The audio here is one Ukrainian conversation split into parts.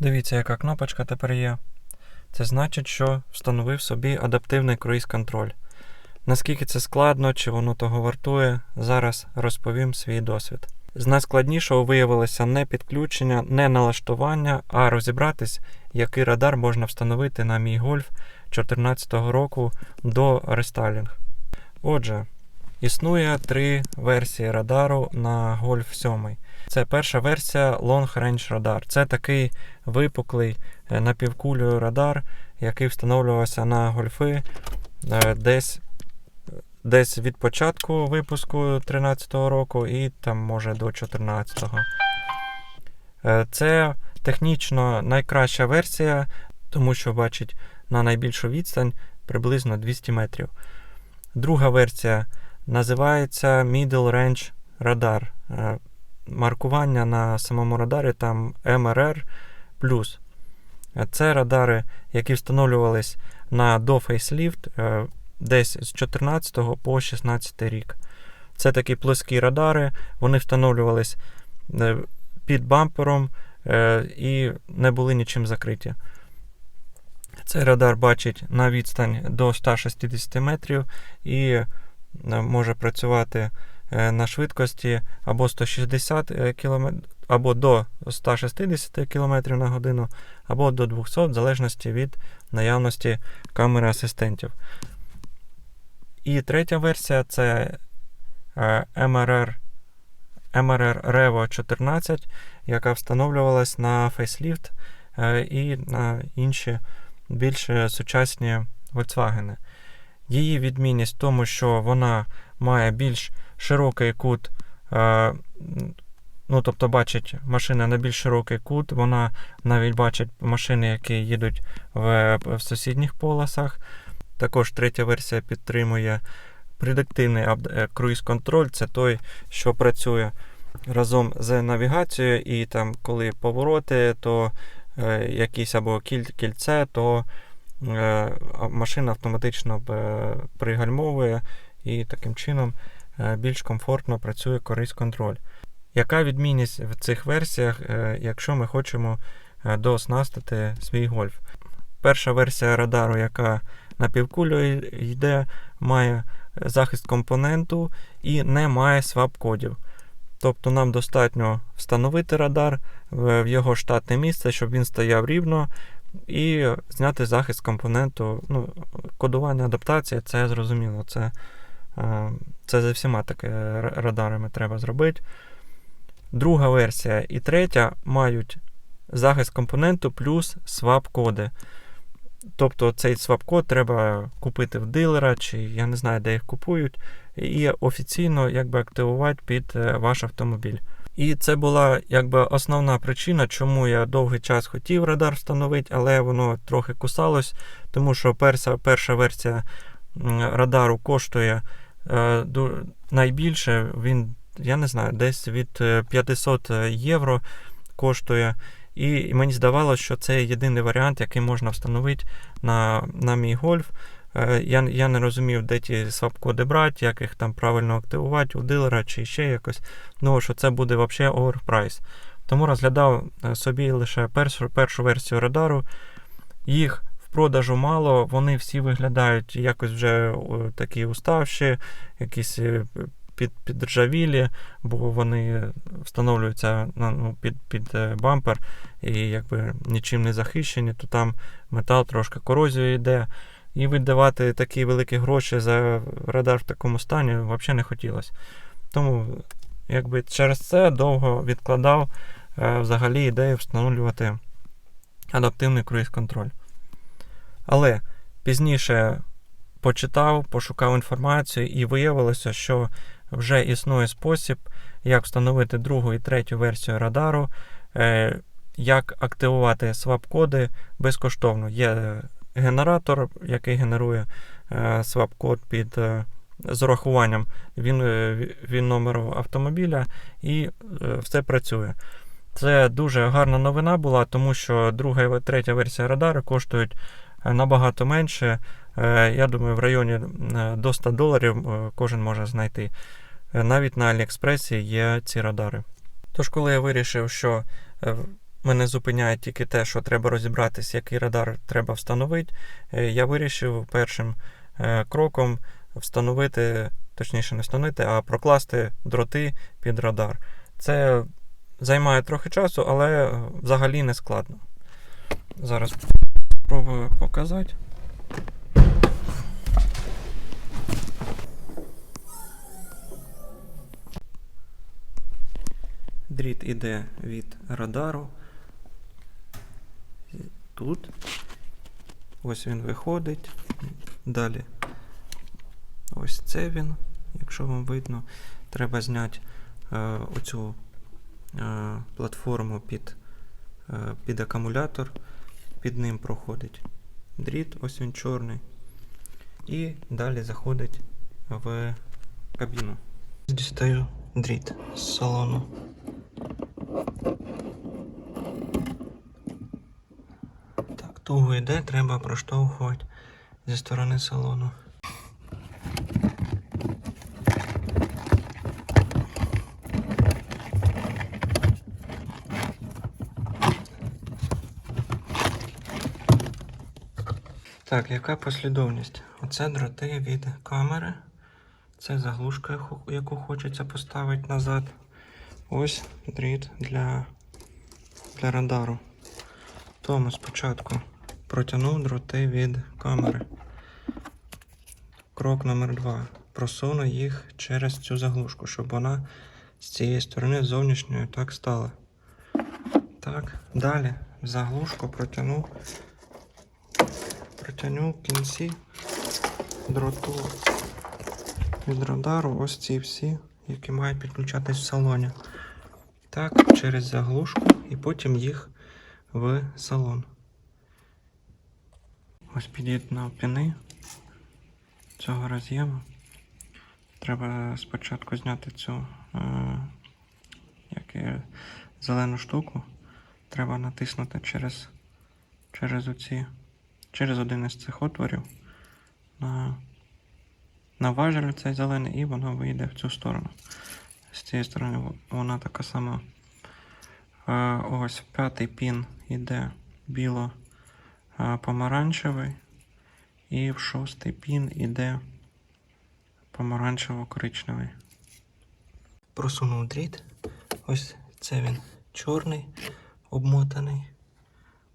Дивіться, яка кнопочка тепер є. Це значить, що встановив собі адаптивний круїз-контроль. Наскільки це складно, чи воно того вартує, зараз розповім свій досвід. З найскладнішого виявилося не підключення, не налаштування, а розібратись, який радар можна встановити на мій гольф 2014 року до рестайлінг. Отже, існує три версії радару на Golf 7. Це перша версія Long Range Radar. Це такий випуклий е, напівкулею радар, який встановлювався на гольфи е, десь, десь від початку випуску 2013 року і там може до 2014. Е, Це технічно найкраща версія, тому що бачить на найбільшу відстань приблизно 200 метрів. Друга версія називається Middle Range Radar. Е, Маркування на самому радарі там MRR. Е, Це радари, які встановлювались на до фейсліфт е, десь з 14 по 16 рік. Це такі плоскі радари, вони встановлювались під бампером і не були нічим закриті. Цей радар бачить на відстань до 160 метрів і може працювати е, на швидкості або 160 км, або до 160 км на годину, або до 200, в залежності від наявності камери асистентів. І третя версія це е, MRR, MRR Revo 14, яка встановлювалась на е, і на інші більш сучасні Volkswagen. Її відмінність в тому, що вона має більш широкий кут, е, ну, тобто бачить машина на більш широкий кут, вона навіть бачить машини, які їдуть в, в сусідніх полосах. Також третя версія підтримує предиктивний круїз-контроль, це той, що працює разом з навігацією, і там, коли повороти, то е, якісь або кіль, кільце, то е, машина автоматично е, пригальмовує і таким чином е, більш комфортно працює круїз-контроль. Яка відмінність в цих версіях, е, якщо ми хочемо е, дооснастити свій гольф? Перша версія радару, яка на півкулю йде, має захист компоненту і не має свап-кодів. Тобто нам достатньо встановити радар в його штатне місце, щоб він стояв рівно, і зняти захист компоненту. Ну, Кодування адаптація це зрозуміло. Це це за всіма такими радарами треба зробити. Друга версія і третя мають захист компоненту плюс свап-коди. Тобто цей свап-код треба купити в дилера, чи я не знаю, де їх купують, і офіційно якби активувати під ваш автомобіль. І це була якби основна причина, чому я довгий час хотів радар встановити, але воно трохи кусалось, тому що перша перша версія радару коштує е, найбільше. Він, я не знаю, десь від 500 євро коштує. І мені здавалося, що це єдиний варіант, який можна встановити на на мій гольф. Я я не розумів, де ті свап-коди брати, як їх там правильно активувати у дилера чи ще якось. Ну, що це буде взагалі оверпрайс. Тому розглядав собі лише першу першу версію радару. Їх в продажу мало, вони всі виглядають якось вже такі уставші, якісь під, підржавілі, бо вони встановлюються ну, під під бампер і якби нічим не захищені, то там метал трошки корозію йде. І видавати такі великі гроші за радар в такому стані взагалі не хотілося. Тому якби через це довго відкладав е, взагалі ідею встановлювати адаптивний круїз-контроль. Але пізніше почитав, пошукав інформацію і виявилося, що вже існує спосіб, як встановити другу і третю версію радару, е, як активувати свап-коди безкоштовно. Є генератор, який генерує е, свап-код під е, з урахуванням він, він номеру автомобіля, і все працює. Це дуже гарна новина була, тому що друга і третя версія радару коштують набагато менше. Я думаю, в районі до 100 доларів кожен може знайти. Навіть на Аліекспресі є ці радари. Тож, коли я вирішив, що Мене зупиняє тільки те, що треба розібратися, який радар треба встановити. Е, Я вирішив першим е, кроком встановити, точніше не встановити, а прокласти дроти під радар. Це займає трохи часу, але взагалі не складно. Зараз спробую показати. Дріт іде від радару. Тут. Ось він виходить. Далі. Ось це він. Якщо вам видно, треба зняти е, оцю е, платформу під, е, під акумулятор. Під ним проходить дріт, ось він чорний. І далі заходить в кабіну. Дістаю дріт з салону. Туго йде, треба проштовхувати зі сторони салону. Так, яка послідовність? Оце дроти від камери. Це заглушка, яку- хочеться поставити назад. Ось дріт для, для радару. Тому спочатку протягнув дроти від камери. Крок номер два. Просуну їх через цю заглушку, щоб вона з цієї сторони зовнішньої так стала. Так, далі заглушку протягнув, протягнув кінці дроту від радару ось ці всі, які мають підключатись в салоні. Так, через заглушку і потім їх в салон. Ось під'єднав піни цього роз'єму. Треба спочатку зняти цю е, як є, зелену штуку. Треба натиснути через, через оці, через один із цих отворів на, на важель цей зелений, і воно вийде в цю сторону. З цієї сторони вона така сама. Е, ось п'ятий пін іде біло помаранчевий. І в шостий пін іде помаранчево-коричневий. Просунув дріт. Ось це він чорний, обмотаний.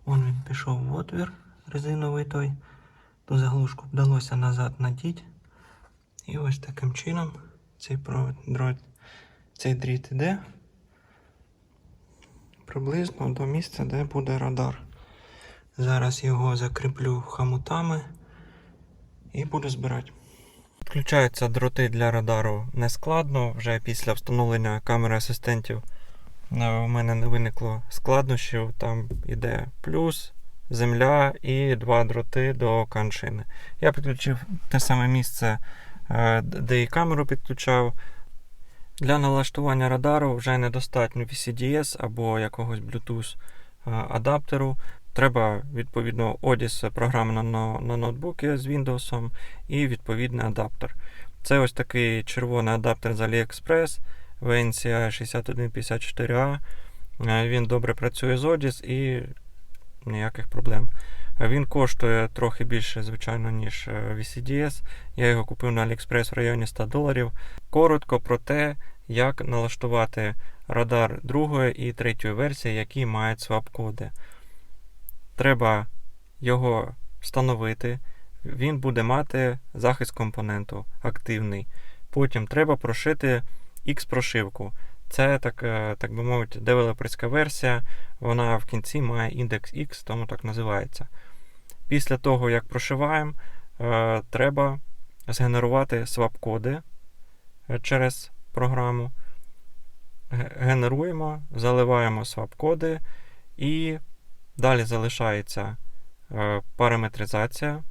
Вон він пішов в отвір резиновий той. Ту заглушку вдалося назад надіть. І ось таким чином цей провід, дрот, цей дріт іде приблизно до місця, де буде радар. Зараз його закріплю хомутами і буду збирати. Підключаються дроти для радару нескладно. Вже після встановлення камери асистентів у мене не виникло складнощів. Там іде плюс, земля і два дроти до каншини. Я підключив те саме місце, е, де і камеру підключав. Для налаштування радару вже недостатньо VCDS або якогось Bluetooth е, адаптеру. Треба відповідно ODIS програма на, на, ноутбуки з Windows і відповідний адаптер. Це ось такий червоний адаптер з AliExpress VNCI 6154A. Е, Він добре працює з ODIS і ніяких проблем. Він коштує трохи більше, звичайно, ніж е, VCDS. Я його купив на AliExpress в районі 100 доларів. Коротко про те, як налаштувати радар другої і третьої версії, які мають свап-коди. Треба його встановити. Він буде мати захист компоненту активний. Потім треба прошити X-прошивку. Це, так, е, так би мовити, девелоперська версія. Вона в кінці має індекс X, тому так називається. Після того, як прошиваємо, е, треба згенерувати свап-коди е, через програму. Генеруємо, заливаємо свап-коди і далі залишається е, параметризація,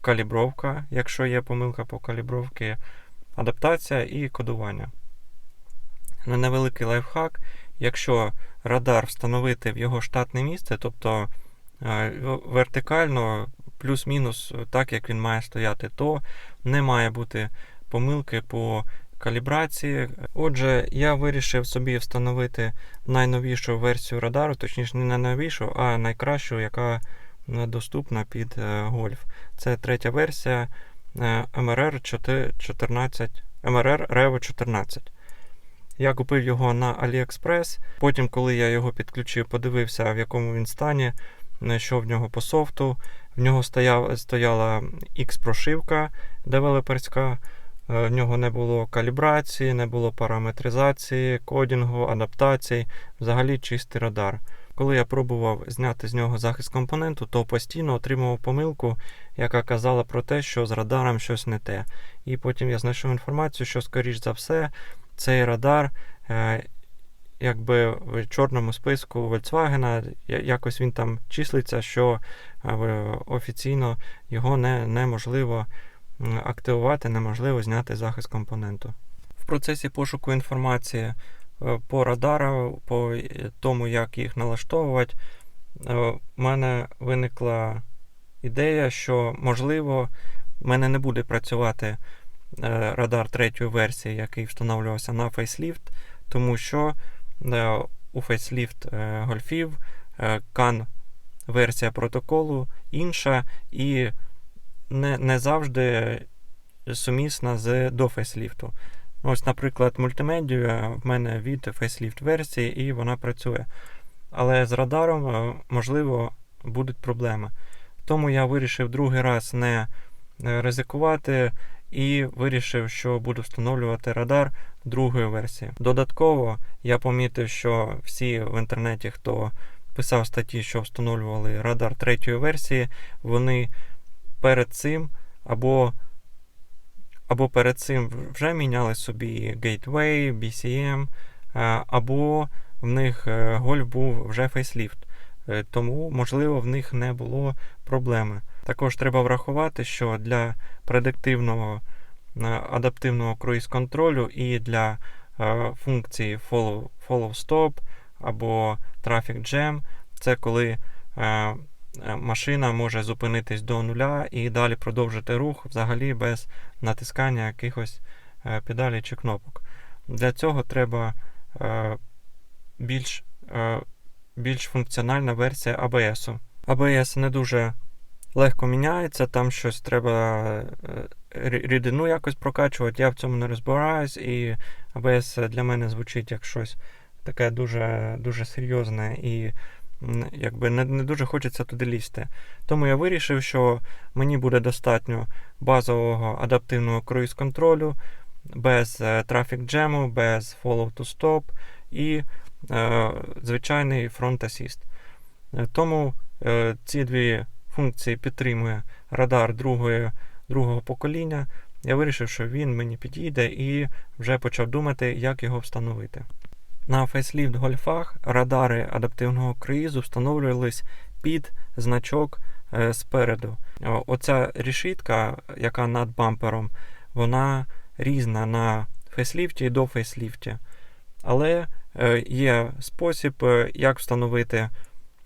калібровка, якщо є помилка по калібровці, адаптація і кодування. На невеликий лайфхак, якщо радар встановити в його штатне місце, тобто е, вертикально, плюс-мінус так, як він має стояти, то не має бути помилки по калібрації. Отже, я вирішив собі встановити найновішу версію радару, точніше, не найновішу, а найкращу, яка доступна під е, гольф. Це третя версія MRR 14, MRR Revo 14. Я купив його на AliExpress. Потім, коли я його підключив, подивився, в якому він стані, що в нього по софту. В нього стояла X-прошивка девелоперська. Е, В нього не було калібрації, не було параметризації, кодінгу, адаптацій, взагалі чистий радар. Коли я пробував зняти з нього захист компоненту, то постійно отримував помилку, яка казала про те, що з радаром щось не те. І потім я знайшов інформацію, що, скоріш за все, цей радар, е, якби в чорному списку Volkswagen, якось він там числиться, що е, офіційно його не, неможливо активувати, неможливо зняти захист компоненту. В процесі пошуку інформації е, по радару, по е, тому, як їх налаштовувати, е, в мене виникла ідея, що можливо в мене не буде працювати радар третьої версії, який встановлювався на Facelift, тому що у Facelift гольфів CAN версія протоколу інша і не, не завжди сумісна з до фейсліфту. Ось, наприклад, мультимедія в мене від фейсліфт версії, і вона працює. Але з радаром, е, можливо, будуть проблеми. Тому я вирішив другий раз не е, ризикувати і вирішив, що буду встановлювати радар другої версії. Додатково я помітив, що всі в інтернеті, хто писав статті, що встановлювали радар третьої версії, вони перед цим або або перед цим вже міняли собі Gateway, BCM, е, або в них е, гольф був вже фейсліфт. Е, Тому, можливо, в них не було проблеми. Також треба врахувати, що для предиктивного е, адаптивного круїз-контролю і для е, функції follow, follow stop або traffic jam, це коли е, е, машина може зупинитись до нуля і далі продовжити рух взагалі без натискання якихось е, педалей чи кнопок. Для цього треба е, більш, е, більш функціональна версія ABS. ABS не дуже легко міняється, там щось треба е, рідину якось прокачувати. Я в цьому не розбираюсь, і ABS для мене звучить як щось таке дуже, дуже серйозне і якби не, не дуже хочеться туди лізти. Тому я вирішив, що мені буде достатньо базового адаптивного круїз-контролю, без е, трафік джему, без follow to stop і е, звичайний front assist. Е, Тому е, ці дві функції підтримує радар другої, другого покоління. Я вирішив, що він мені підійде і вже почав думати, як його встановити. На фейсліфт гольфах радари адаптивного круїзу встановлювались під значок е, спереду. Оця решітка, яка над бампером, вона різна на фейсліфті і до фейсліфті. Але е, є спосіб, е, як встановити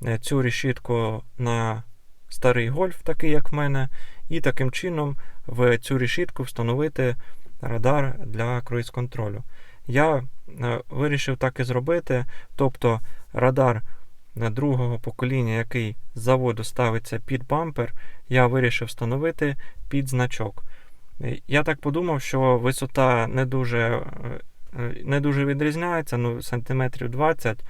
е, цю решітку на старий гольф, такий як в мене, і таким чином в цю решітку встановити радар для круїз-контролю. Я е, вирішив так і зробити, тобто радар е, другого покоління, який з заводу ставиться під бампер, я вирішив встановити під значок. Е, Я так подумав, що висота не дуже, не дуже відрізняється, ну, сантиметрів 20.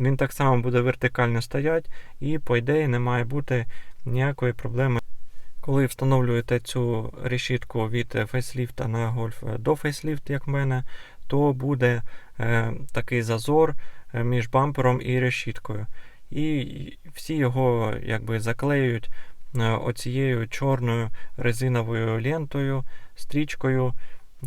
Він так само буде вертикально стояти, і, по ідеї, не має бути ніякої проблеми. Коли встановлюєте цю решітку від фейсліфта на гольф до фейсліфт, як в мене, то буде е, такий зазор е, між бампером і решіткою. І всі його якби заклеюють е, оцією чорною резиновою лентою, стрічкою,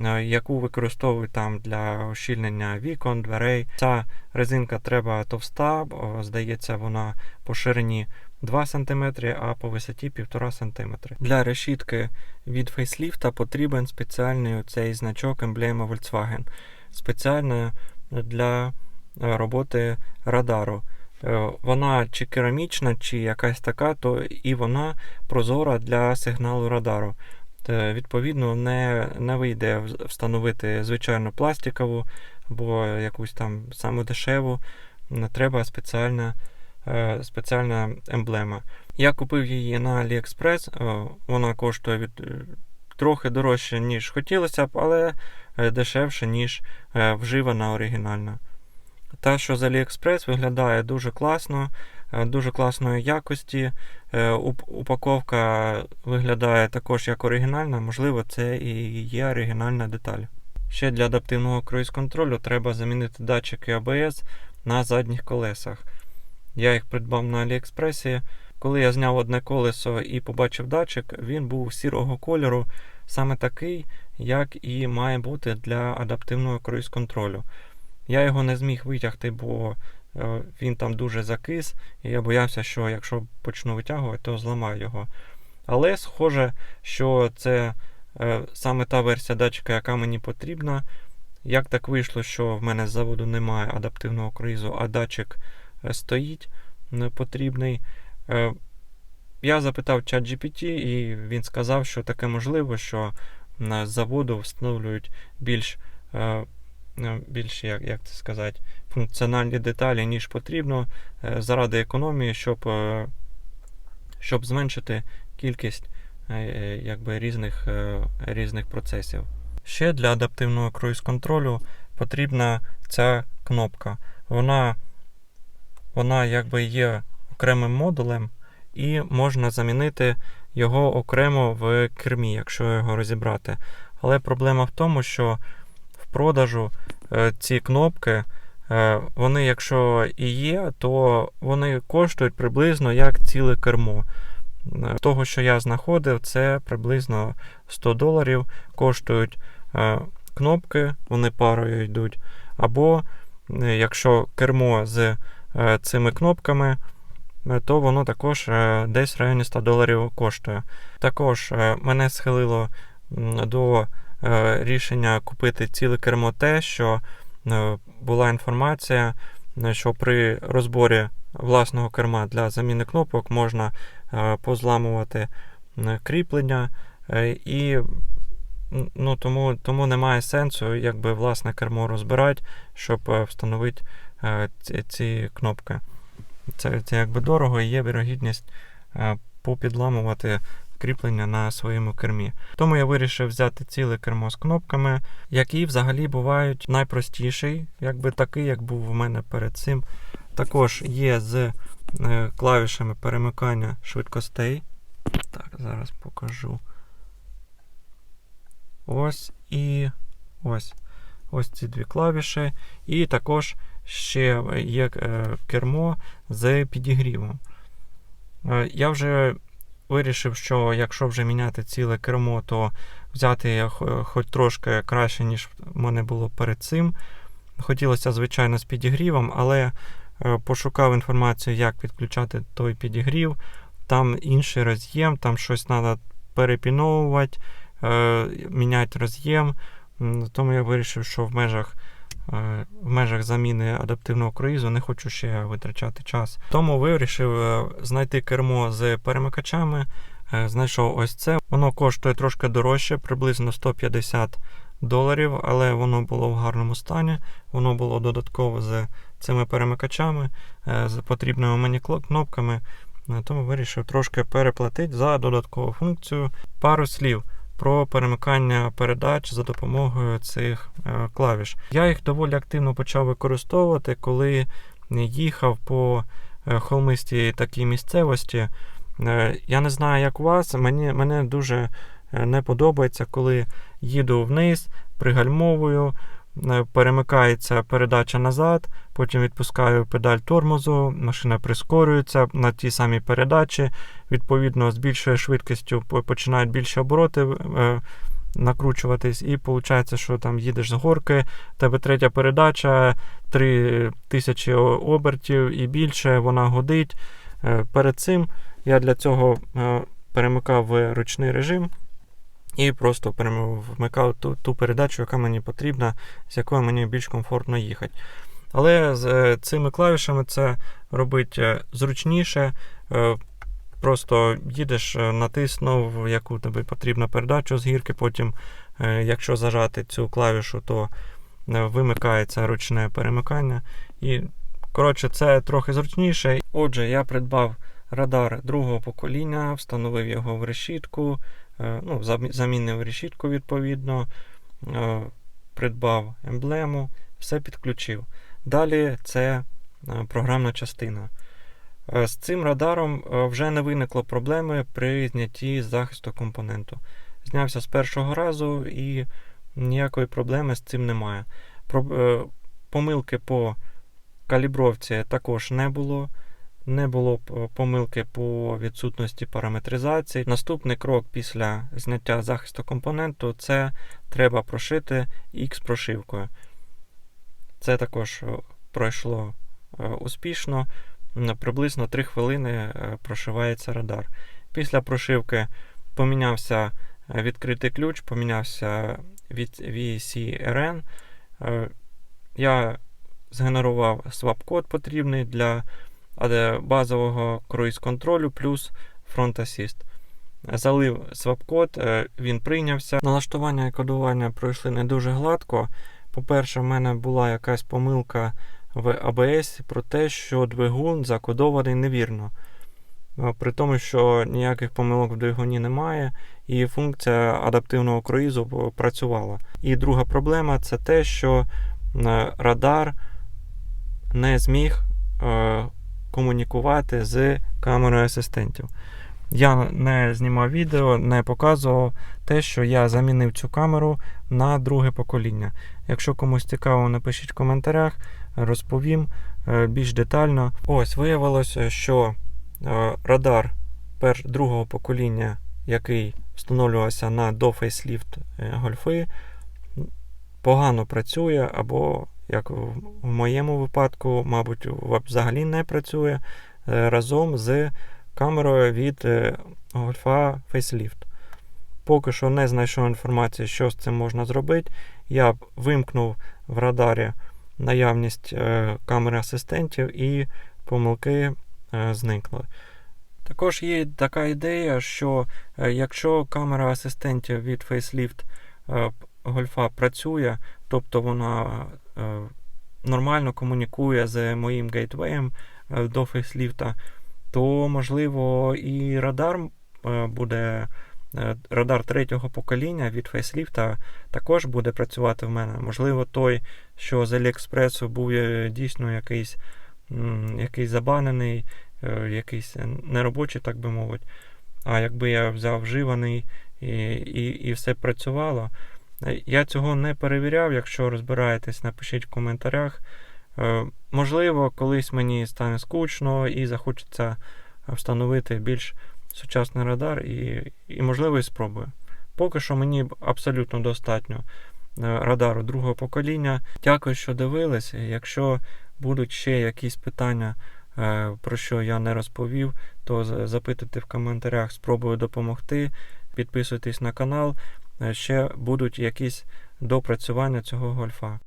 е, яку використовують там для ощільнення вікон, дверей. Ця резинка треба товста, здається, вона по ширині 2 см, а по висоті 1,5 см. Для решітки від фейсліфта потрібен спеціальний цей значок емблема Volkswagen. Спеціально для е, роботи радару. Е, Вона чи керамічна, чи якась така, то і вона прозора для сигналу радару. Е, Відповідно, не, не вийде встановити звичайну пластикову або якусь там саму дешеву. Треба спеціальна, спеціальна емблема. Я купив її на AliExpress. е, Вона коштує від, е, трохи дорожче, ніж хотілося б, але е, дешевше, ніж е, вживана оригінальна. Та, що з AliExpress виглядає дуже класно, е, дуже класної якості. Е, Упаковка виглядає також як оригінальна, можливо, це і є оригінальна деталь. Ще для адаптивного круїз-контролю треба замінити датчики ABS на задніх колесах. Я їх придбав на Аліекспресі. Коли я зняв одне колесо і побачив датчик, він був сірого кольору, саме такий, як і має бути для адаптивного круїз-контролю. Я його не зміг витягти, бо е, він там дуже закис, і я боявся, що якщо почну витягувати, то зламаю його. Але схоже, що це е, саме та версія датчика, яка мені потрібна. Як так вийшло, що в мене з заводу немає адаптивного круїзу, а датчик стоїть потрібний. Е, Я запитав ChatGPT, і він сказав, що таке можливо, що на заводу встановлюють більш, е, е, більш як, як це сказати, функціональні деталі, ніж потрібно, е, заради економії, щоб, е, щоб зменшити кількість е, е, якби, різних, е, різних процесів. Ще для адаптивного круїз-контролю потрібна ця кнопка. Вона, вона якби є окремим модулем, і можна замінити його окремо в кермі, якщо його розібрати. Але проблема в тому, що в продажу е, ці кнопки, е, вони, якщо і є, то вони коштують приблизно як ціле кермо. Е, З того, що я знаходив, це приблизно 100 доларів коштують е, кнопки, вони парою йдуть. Або е, якщо кермо з е, цими кнопками, е, то воно також е, десь в районі 100 доларів коштує. Також е, мене схилило до е, рішення купити ціле кермо те, що е, була інформація, е, що при розборі власного керма для заміни кнопок можна е, позламувати е, кріплення е, і ну, тому, тому немає сенсу якби власне кермо розбирати, щоб е, встановити е, ці, ці кнопки. Це, це якби дорого і є вірогідність е, попідламувати кріплення на своєму кермі. Тому я вирішив взяти ціле кермо з кнопками, які взагалі бувають найпростіший, якби такий, як був у мене перед цим. Також є з е, клавішами перемикання швидкостей. Так, зараз покажу. Ось і ось. Ось ці дві клавіші. І також ще є е, кермо з підігрівом. Е, Я вже вирішив, що якщо вже міняти ціле кермо, то взяти хоч трошки краще, ніж в мене було перед цим. Хотілося, звичайно, з підігрівом, але е, пошукав інформацію, як підключати той підігрів. Там інший роз'єм, там щось треба перепіновувати, е, міняти роз'єм. Тому я вирішив, що в межах, е, в межах заміни адаптивного круїзу не хочу ще витрачати час. Тому вирішив е, знайти кермо з перемикачами. Е, Знайшов ось це. Воно коштує трошки дорожче, приблизно 150 доларів, але воно було в гарному стані. Воно було додатково з цими перемикачами, е, з потрібними мені кнопками. Е, Тому вирішив трошки переплатити за додаткову функцію. Пару слів про перемикання передач за допомогою цих е, клавіш. Я їх доволі активно почав використовувати, коли їхав по е, холмистій такій місцевості. Е, Я не знаю, як у вас, мені, мене дуже не подобається, коли їду вниз, пригальмовую, перемикається передача назад, потім відпускаю педаль тормозу, машина прискорюється на тій самій передачі, відповідно, з більшою швидкістю починають більші обороти е, накручуватись, і виходить, що там їдеш з горки, тебе третя передача, 3000 обертів і більше, вона годить. Е, Перед цим я для цього е, перемикав в ручний режим і просто вмикав ту, ту передачу, яка мені потрібна, з якою мені більш комфортно їхати. Але з е, цими клавішами це робить е, зручніше. Е, Просто їдеш, натиснув, яку тобі потрібна передача з гірки, потім, якщо зажати цю клавішу, то вимикається ручне перемикання. І, коротше, це трохи зручніше. Отже, я придбав радар другого покоління, встановив його в решітку, ну, замінив решітку відповідно, е, придбав емблему, все підключив. Далі це е, програмна частина. Е, З цим радаром е, вже не виникло проблеми при знятті захисту компоненту. Знявся з першого разу і ніякої проблеми з цим немає. Е, Помилки по калібровці також не було. Не було п- помилки по відсутності параметризації. Наступний крок після зняття захисту компоненту це треба прошити X прошивкою. Це також е, пройшло е, успішно. Приблизно 3 хвилини е, прошивається радар. Після прошивки помінявся е, відкритий ключ, помінявся VCRN. Е, Я згенерував свап-код потрібний для е, базового круїз-контролю плюс Front Assist. Залив свап-код, е, він прийнявся. Налаштування і кодування пройшли не дуже гладко. По-перше, в мене була якась помилка в ABS про те, що двигун закодований невірно. Е, При тому, що ніяких помилок в двигуні немає, і функція адаптивного круїзу працювала. І друга проблема це те, що е, радар не зміг е, комунікувати з камерою асистентів. Я не знімав відео, не показував те, що я замінив цю камеру на друге покоління. Якщо комусь цікаво, напишіть в коментарях, розповім е, більш детально. Ось виявилося, що е, радар другого покоління, який встановлювався на до фейсліфт е, гольфи, погано працює, або, як в моєму випадку, мабуть, взагалі не працює е, разом з камерою від е, гольфа Facelift. Поки що не знайшов інформації, що з цим можна зробити. Я вимкнув в радарі наявність е, камери асистентів і помилки е, зникли. Також є така ідея, що е, якщо камера асистентів від Facelift е, гольфа працює, тобто вона е, нормально комунікує з моїм гейтвеєм е, до фейсліфта, то можливо і радар е, буде. е, Радар третього покоління від фейсліфта також буде працювати в мене. Можливо, той, що з Аліекспресу був е, дійсно якийсь, якийсь забанений, е, якийсь неробочий, так би мовити. А якби я взяв вживаний і, і, і все працювало. Е, Я цього не перевіряв. Якщо розбираєтесь, напишіть в коментарях. Е, Можливо, колись мені стане скучно і захочеться встановити більш сучасний радар, і, і можливо, і спробую. Поки що мені абсолютно достатньо е, радару другого покоління. Дякую, що дивились. Якщо будуть ще якісь питання, е, про що я не розповів, то запитуйте в коментарях, спробую допомогти. Підписуйтесь на канал. Е, Ще будуть якісь допрацювання цього гольфа.